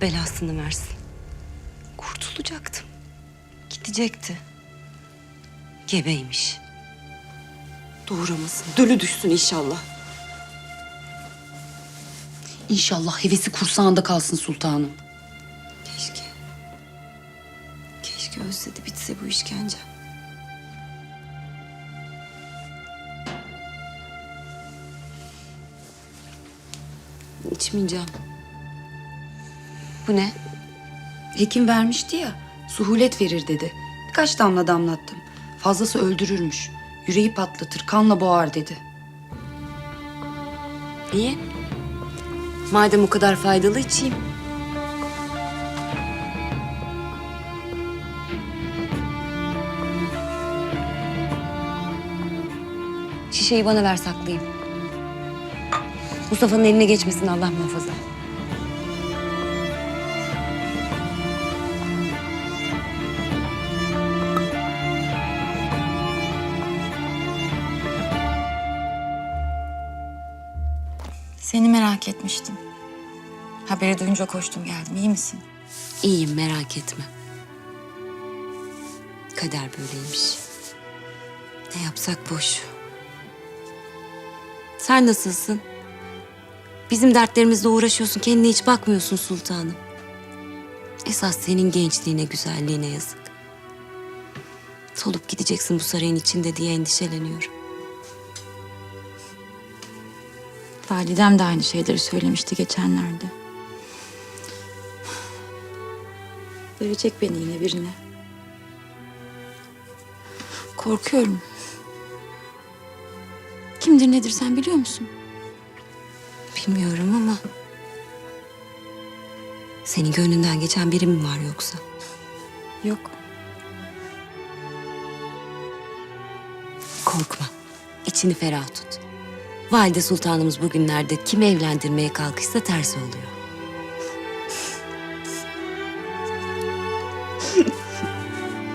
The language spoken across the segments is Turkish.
belasını versin. Kurtulacaktım. Gidecekti. Gebeymiş. Doğuramasın. Dölü düşsün inşallah. İnşallah hevesi kursağında kalsın sultanım. Keşke. Keşke ölse de bitse bu işkence. İçmeyeceğim. Bu ne? Hekim vermişti ya, suhulet verir dedi. Birkaç damla damlattım. Fazlası öldürürmüş. Yüreği patlatır, kanla boğar dedi. İyi. Madem o kadar faydalı içeyim. Şişeyi bana ver saklayayım. Mustafa'nın eline geçmesin Allah muhafaza. Seni merak etmiştim. Haberi duyunca koştum geldim. İyi misin? İyiyim merak etme. Kader böyleymiş. Ne yapsak boş. Sen nasılsın? Bizim dertlerimizle uğraşıyorsun, kendine hiç bakmıyorsun sultanım. Esas senin gençliğine, güzelliğine yazık. Solup gideceksin bu sarayın içinde diye endişeleniyorum. Validem de aynı şeyleri söylemişti geçenlerde. Verecek beni yine birine. Korkuyorum. Kimdir nedir sen biliyor musun? Bilmiyorum ama... Senin gönlünden geçen biri mi var yoksa? Yok. Korkma. İçini ferah tut. Valide Sultanımız bugünlerde kimi evlendirmeye kalkışsa tersi oluyor.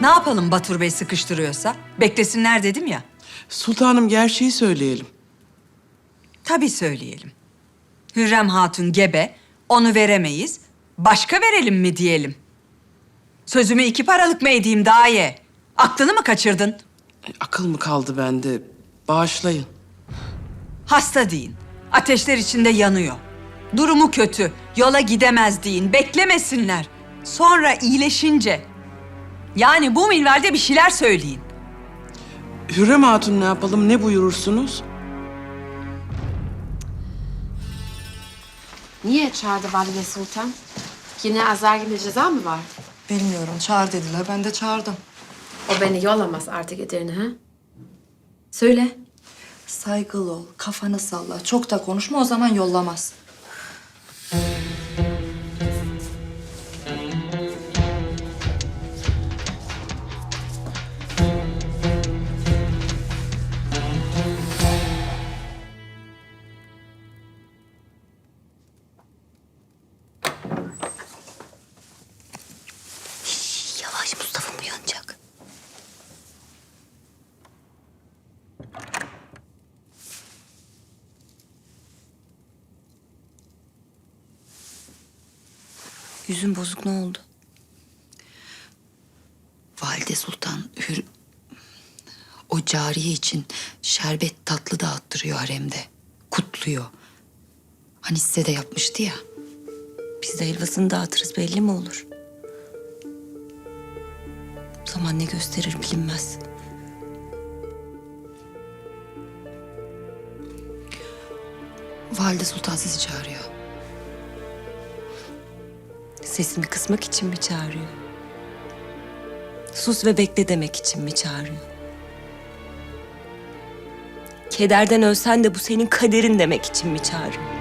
Ne yapalım Batur Bey sıkıştırıyorsa? Beklesinler dedim ya. Sultanım gerçeği söyleyelim. Tabii söyleyelim. Hürrem Hatun gebe, onu veremeyiz. Başka verelim mi diyelim? Sözümü iki paralık mı edeyim daha ye? Aklını mı kaçırdın? Akıl mı kaldı bende? Bağışlayın. Hasta deyin. Ateşler içinde yanıyor. Durumu kötü. Yola gidemez deyin. Beklemesinler. Sonra iyileşince. Yani bu minvalde bir şeyler söyleyin. Hürrem Hatun ne yapalım, ne buyurursunuz? Niye çağırdı Valide Sultan? Yine azar gibi ceza mı var? Bilmiyorum. Çağır dediler. Ben de çağırdım. O beni yollamaz artık Edirne ha? Söyle. Saygılı ol. Kafanı salla. Çok da konuşma o zaman yollamaz. Yüzün bozuk ne oldu? Valide Sultan Hür... O cariye için şerbet tatlı dağıttırıyor haremde. Kutluyor. Hani size de yapmıştı ya. Biz de helvasını dağıtırız belli mi olur? Zaman ne gösterir bilinmez. Valide Sultan sizi çağırıyor. Sesimi kısmak için mi çağırıyor? Sus ve bekle demek için mi çağırıyor? Kederden ölsen de bu senin kaderin demek için mi çağırıyor?